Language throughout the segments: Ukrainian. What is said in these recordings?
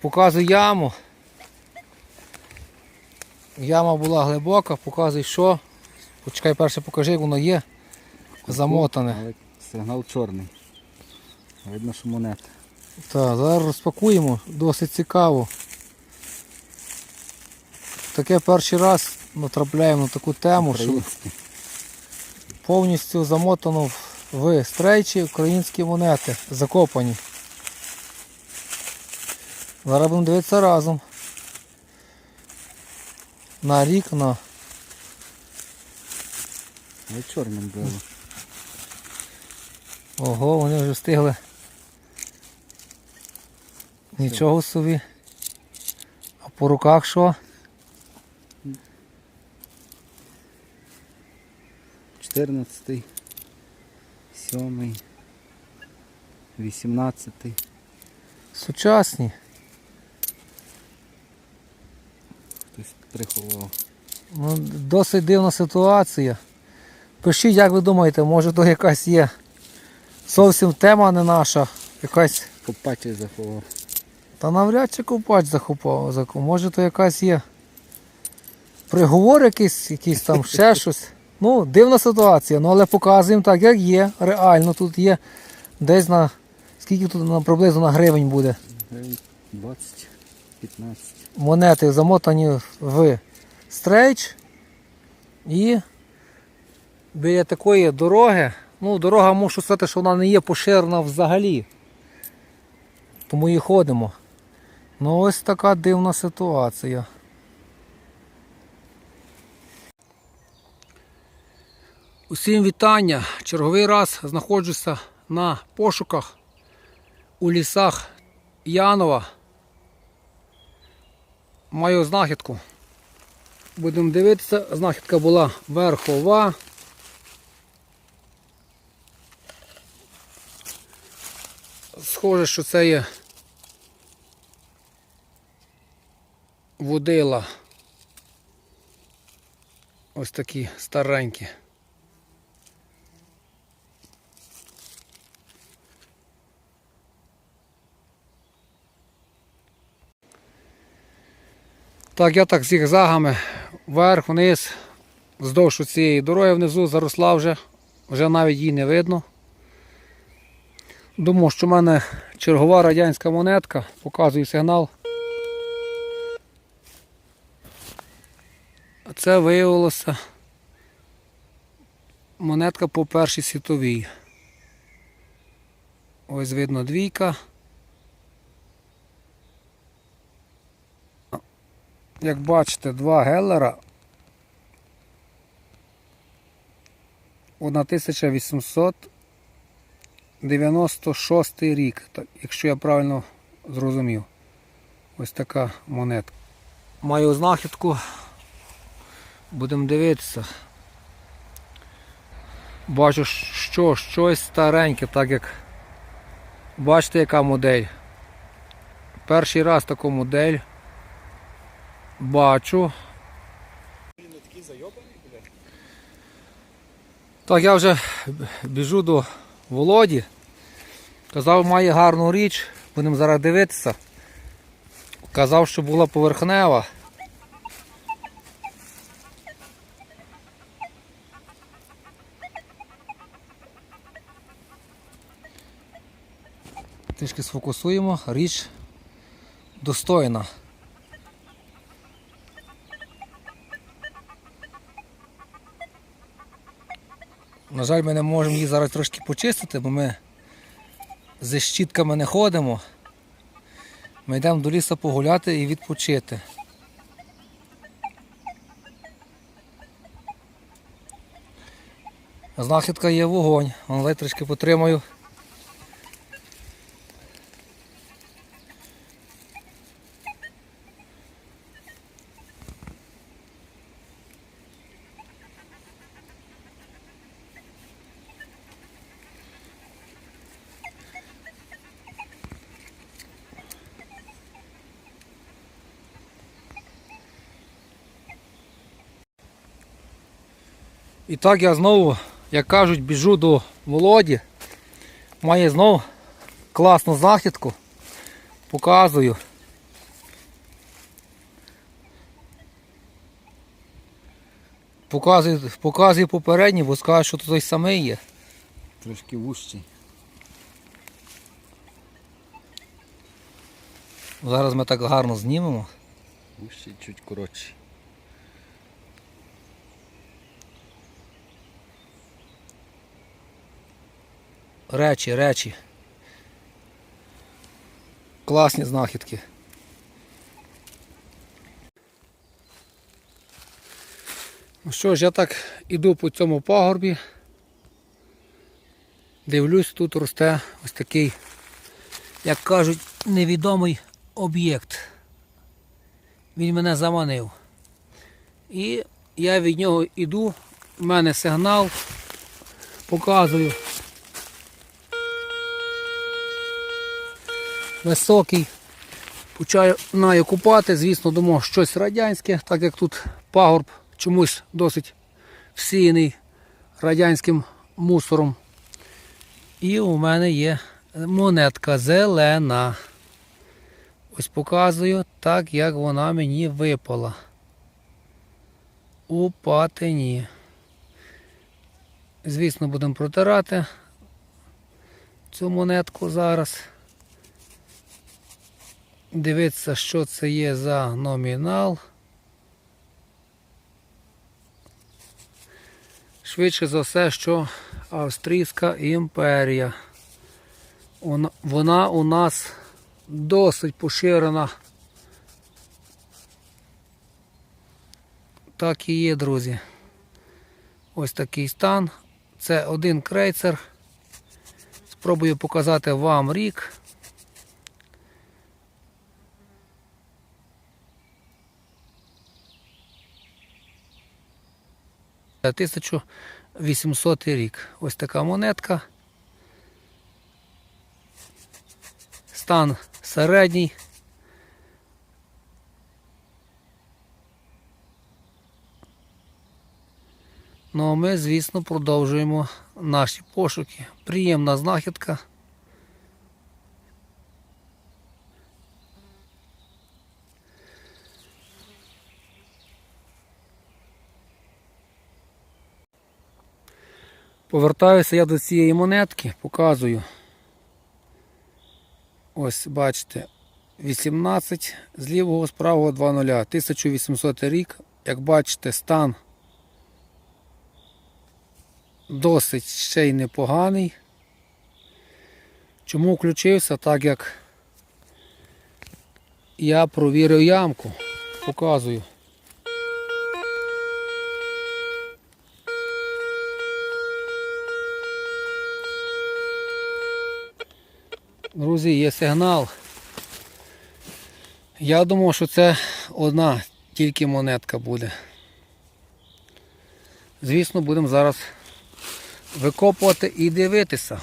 Показую яму. Яма була глибока, показуй що. Почекай, перше покажи, як воно є. Замотане. Але сигнал чорний. Видно, що монета. Так, зараз розпакуємо, досить цікаво. Таке перший раз натрапляємо на таку тему, що повністю замотано в- в стрейчі українські монети, закопані. Зараз будемо дивитися разом. На рік, на Але чорним було. Ого, вони вже встигли. Нічого собі. А по руках що? 14, 7, 18. Сучасні. Хтось приховував. Ну, досить дивна ситуація. Пишіть, як ви думаєте, може то якась є зовсім тема не наша. Якась. Копачий заховав. Та навряд чи купач захопав. Може то якась є. Приговор якийсь, якийсь там ще щось. Ну, дивна ситуація, ну але показуємо так, як є. Реально тут є десь на. Скільки тут на, приблизно на гривень буде. 20, 15. Монети замотані в стрейч і біля такої дороги, ну дорога мушу сказати, що вона не є поширена взагалі. Тому і ходимо. Ну ось така дивна ситуація. Усім вітання! Черговий раз знаходжуся на пошуках у лісах Янова маю знахідку. Будемо дивитися, знахідка була верхова. Схоже, що це є водила. Ось такі старенькі. Так, я так зігзагами вверх, вниз, вздовж цієї дороги внизу заросла вже, вже навіть її не видно. Думав, що в мене чергова радянська монетка, показує сигнал. А це виявилося монетка по першій світовій. Ось видно двійка. Як бачите, два геллера. 1896 рік, якщо я правильно зрозумів. Ось така монетка. Маю знахідку. Будемо дивитися. Бачу, що щось стареньке, так як бачите, яка модель. Перший раз таку модель бачу. Так, я вже біжу до Володі. Казав, має гарну річ, будемо зараз дивитися. Казав, що була поверхнева. Трішки сфокусуємо, річ достойна. На жаль, ми не можемо її зараз трошки почистити, бо ми зі щітками не ходимо. Ми йдемо до лісу погуляти і відпочити. Знахідка є вогонь. Вон трішки потримаю. І так я знову, як кажуть, біжу до Володі. Має знову класну західку. Показую. Показую, показую попередній, бо скажу, що тут той самий є. Трошки вущий. Зараз ми так гарно знімемо. Вущий чуть коротший. Речі, речі. Класні знахідки. Ну що ж, я так іду по цьому пагорбі. Дивлюсь, тут росте ось такий, як кажуть, невідомий об'єкт. Він мене заманив. І я від нього іду, в мене сигнал, показую. Високий. Починаю купати, звісно, думав щось радянське, так як тут пагорб чомусь досить всіяний радянським мусором. І у мене є монетка зелена. Ось показую так, як вона мені випала. У патині. Звісно, будемо протирати цю монетку зараз дивитися, що це є за номінал. Швидше за все, що Австрійська імперія. Вона, у нас досить поширена. Так і є, друзі. Ось такий стан. Це один крейцер. Спробую показати вам рік. 1800 рік. Ось така монетка. Стан середній. Ну а ми, звісно, продовжуємо наші пошуки. Приємна знахідка. Повертаюся я до цієї монетки, показую. Ось бачите, 18 з лівого з правого 2 0. 1800 рік. Як бачите, стан досить ще й непоганий. Чому включився? Так як я провірив ямку, показую. Друзі, є сигнал. Я думав, що це одна тільки монетка буде. Звісно, будемо зараз викопувати і дивитися.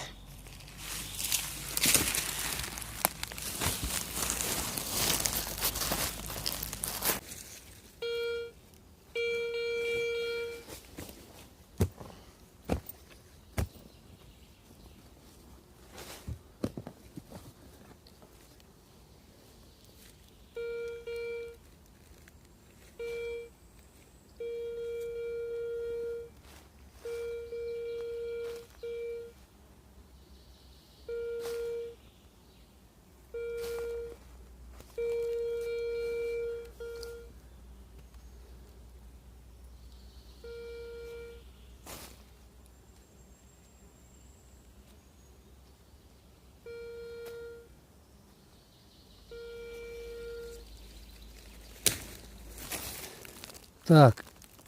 Так,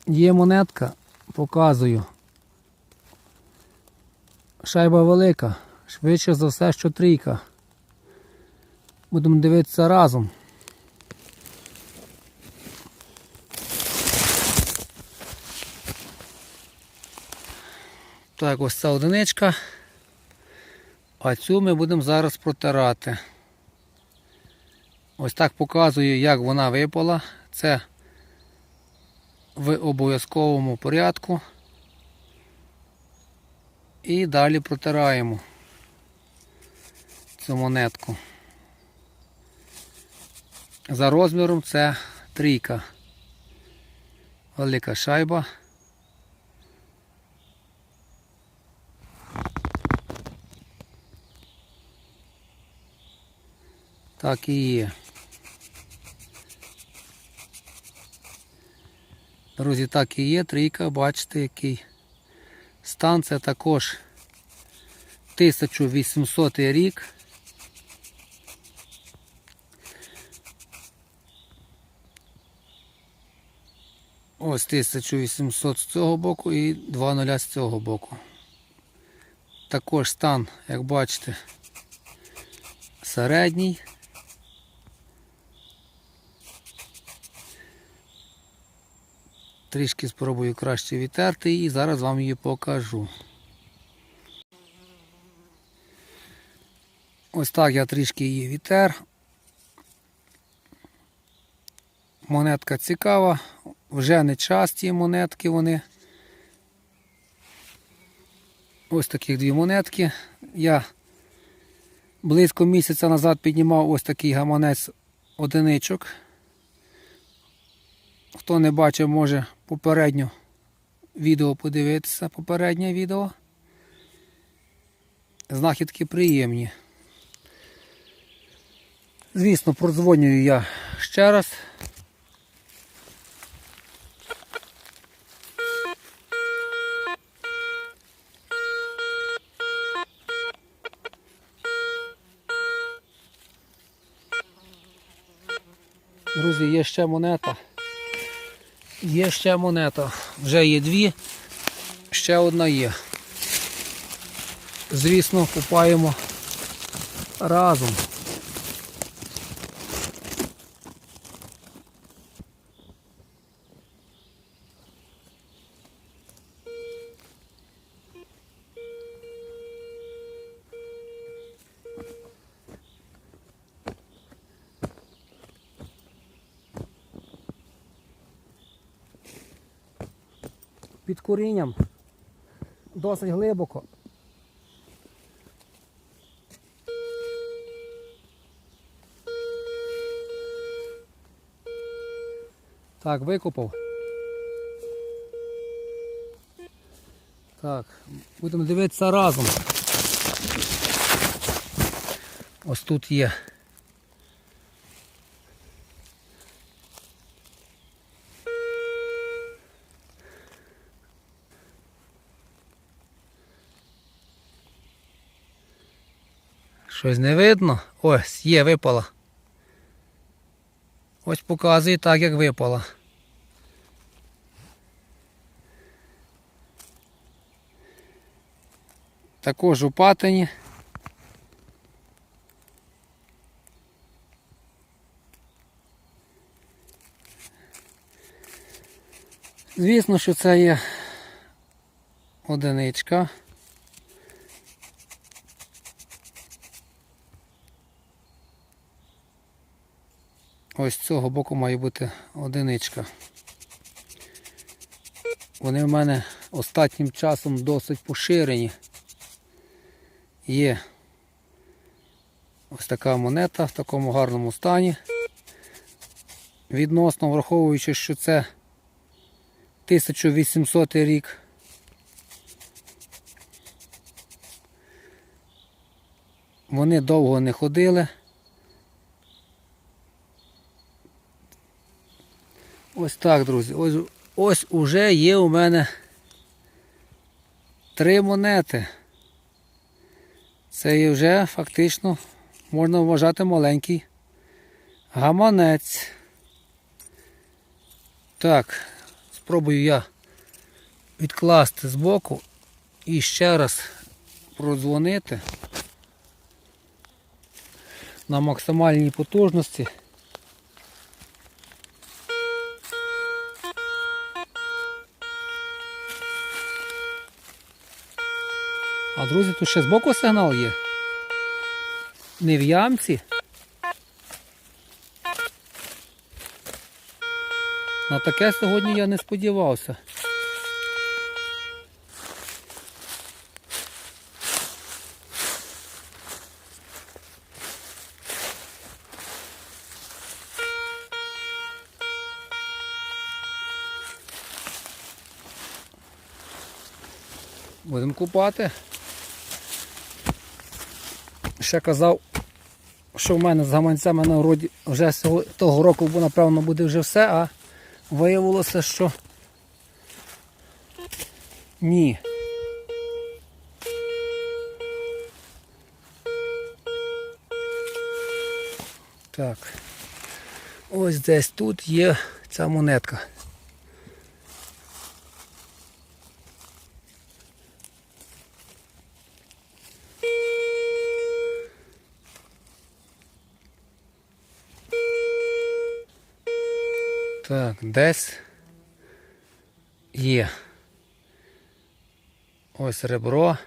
є монетка, показую. Шайба велика, швидше за все, що трійка. Будемо дивитися разом. Так, ось ця одиничка. А цю ми будемо зараз протирати. Ось так показую, як вона випала. Це в обов'язковому порядку. І далі протираємо цю монетку. За розміром це трійка. Велика шайба. Так і є. Друзі, так і є. Трійка, бачите, який стан. Це також 1800 рік. Ось 1800 з цього боку і 2.0 з цього боку. Також стан, як бачите, середній. Трішки спробую краще відтерти і зараз вам її покажу. Ось так я трішки її відтер. Монетка цікава, вже не часті монетки вони. Ось таких дві монетки. Я близько місяця назад піднімав ось такий гаманець одиничок. Хто не бачив, може попередньо відео подивитися, попереднє відео. Знахідки приємні. Звісно, продзвонюю я ще раз. Друзі, є ще монета. Є ще монета. Вже є дві, ще одна є. Звісно, купаємо разом. Корінням. Досить глибоко. Так, викопав. Так, будемо дивитися разом. Ось тут є. Щось не видно? Ось, є, випала. Ось показує так, як випала. Також у патині. Звісно, що це є одиничка. Ось з цього боку має бути одиничка. Вони в мене останнім часом досить поширені. Є ось така монета в такому гарному стані. Відносно враховуючи, що це 1800 рік. Вони довго не ходили. Ось так, друзі. Ось, ось уже є у мене три монети. Це вже фактично можна вважати маленький гаманець. Так, спробую я відкласти збоку і ще раз продзвонити на максимальній потужності. А друзі, тут ще збоку сигнал є. Не в ямці. На таке сьогодні я не сподівався. Будемо купати. Ще казав, що в мене з гаманцями на городі вже того року, напевно буде вже все, а виявилося, що ні. Так. Ось десь тут є ця монетка. Так, десь є. Ось ребро.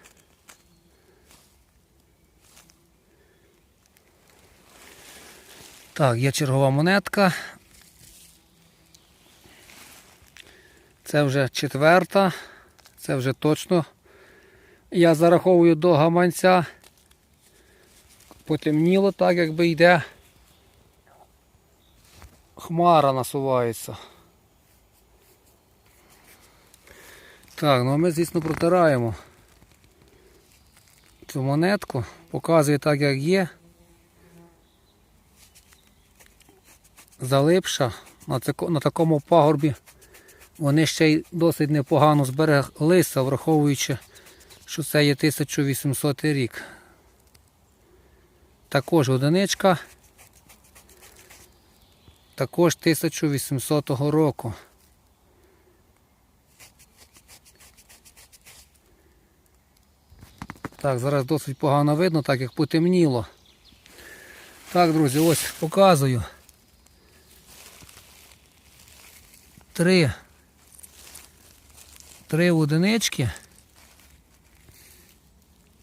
Так, є чергова монетка. Це вже четверта. Це вже точно. Я зараховую до гаманця. Потемніло так, якби йде. Хмара насувається. Так, ну а ми, звісно, протираємо цю монетку. Показує так, як є. Залипша на, такому пагорбі. Вони ще й досить непогано збереглися, враховуючи, що це є 1800 рік. Також одиничка. Також 1800 року. Так, зараз досить погано видно, так як потемніло. Так, друзі, ось показую. Три. Три одинички.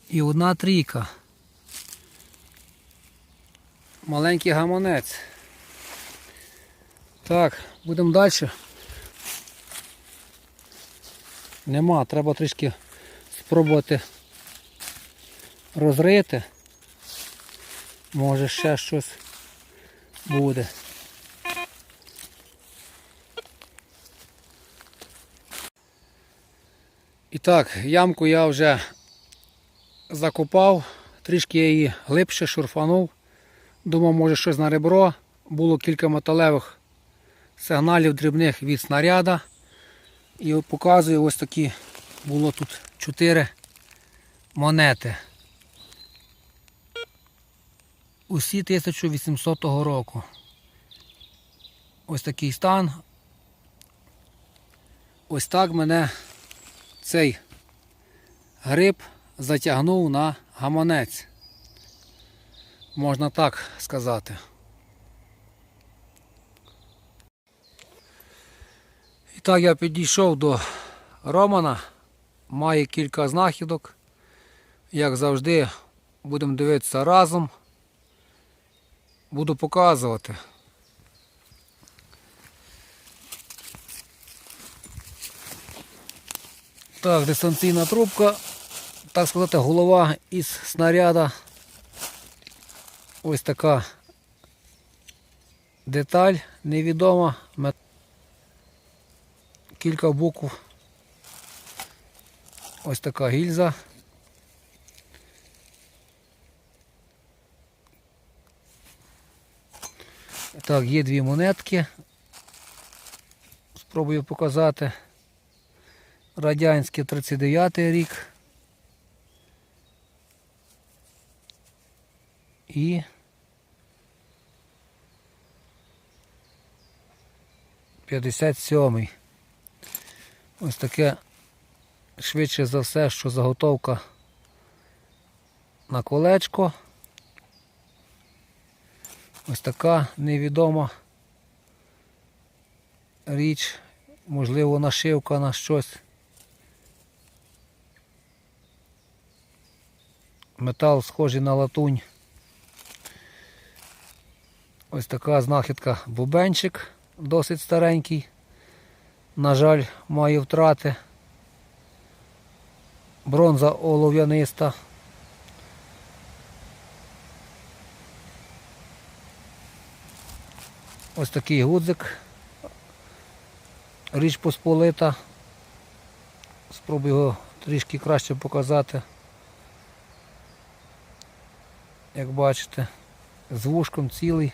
І одна трійка. Маленький гаманець. Так, будемо далі. Нема, треба трішки спробувати розрити. Може ще щось буде. І так, ямку я вже закопав, трішки я її глибше шурфанув. Думав, може щось на ребро. Було кілька металевих сигналів дрібних від снаряда. І показую ось такі було тут 4 монети. Усі 1800 року. Ось такий стан. Ось так мене цей гриб затягнув на гаманець. Можна так сказати. І так я підійшов до Романа. Має кілька знахідок. Як завжди, будемо дивитися разом. Буду показувати. Так, дистанційна трубка, так сказати, голова із снаряда. Ось така деталь невідома. Кілька букв. Ось така гільза. Так, є дві монетки. Спробую показати. Радянський 39 рік. І П'ятдесят сьомий. Ось таке швидше за все, що заготовка на колечко. Ось така невідома річ, можливо, нашивка на щось. Метал схожий на латунь. Ось така знахідка бубенчик, досить старенький. На жаль, має втрати. Бронза олов'яниста. Ось такий гудзик. Річ посполита. Спробую його трішки краще показати. Як бачите. з вушком цілий.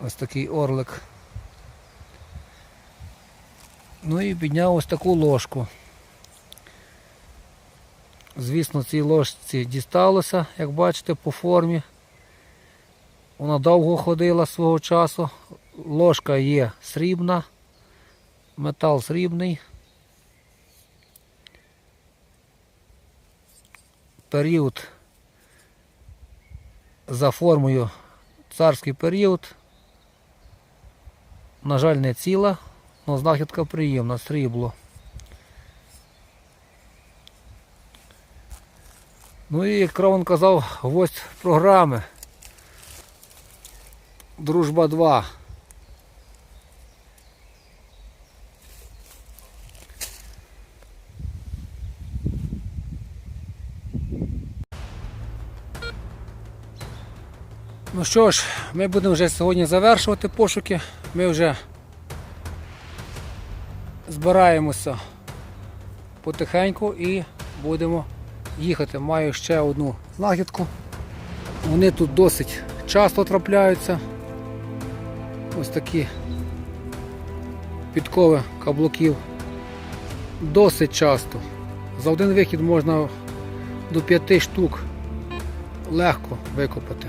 Ось такий орлик. Ну і підняв ось таку ложку. Звісно, цій ложці дісталося, як бачите, по формі. Вона довго ходила свого часу. Ложка є срібна, метал срібний. Період за формою царський період. На жаль, не ціла, але знахідка приємна, срібло. Ну і як Крован казав, гвоздь програми. Дружба 2. Ну що ж, ми будемо вже сьогодні завершувати пошуки. Ми вже збираємося потихеньку і будемо їхати. Маю ще одну знахідку. Вони тут досить часто трапляються. Ось такі підкови каблуків. Досить часто. За один вихід можна до п'яти штук легко викопати.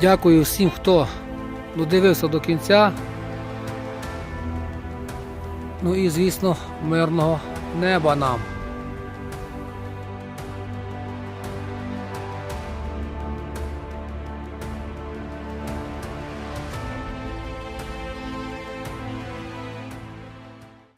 Дякую всім, хто додивився до кінця. Ну і, звісно, мирного неба нам.